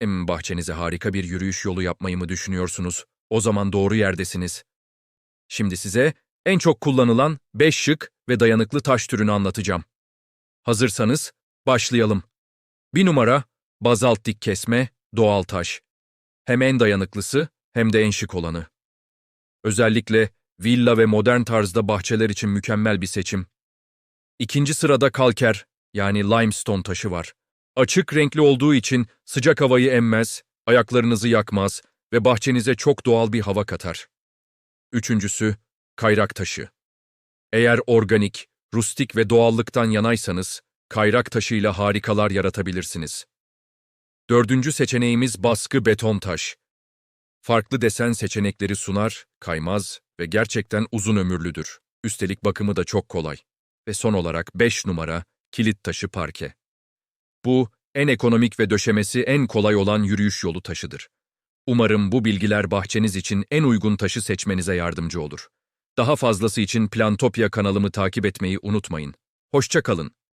Em bahçenize harika bir yürüyüş yolu yapmayı mı düşünüyorsunuz? O zaman doğru yerdesiniz. Şimdi size en çok kullanılan 5 şık ve dayanıklı taş türünü anlatacağım. Hazırsanız başlayalım. Bir numara bazalt dik kesme doğal taş. Hem en dayanıklısı hem de en şık olanı. Özellikle villa ve modern tarzda bahçeler için mükemmel bir seçim. İkinci sırada kalker yani limestone taşı var. Açık renkli olduğu için sıcak havayı emmez, ayaklarınızı yakmaz ve bahçenize çok doğal bir hava katar. Üçüncüsü, kayrak taşı. Eğer organik, rustik ve doğallıktan yanaysanız, kayrak taşıyla harikalar yaratabilirsiniz. Dördüncü seçeneğimiz baskı beton taş. Farklı desen seçenekleri sunar, kaymaz ve gerçekten uzun ömürlüdür. Üstelik bakımı da çok kolay. Ve son olarak 5 numara, kilit taşı parke. Bu, en ekonomik ve döşemesi en kolay olan yürüyüş yolu taşıdır. Umarım bu bilgiler bahçeniz için en uygun taşı seçmenize yardımcı olur. Daha fazlası için Plantopya kanalımı takip etmeyi unutmayın. Hoşça kalın.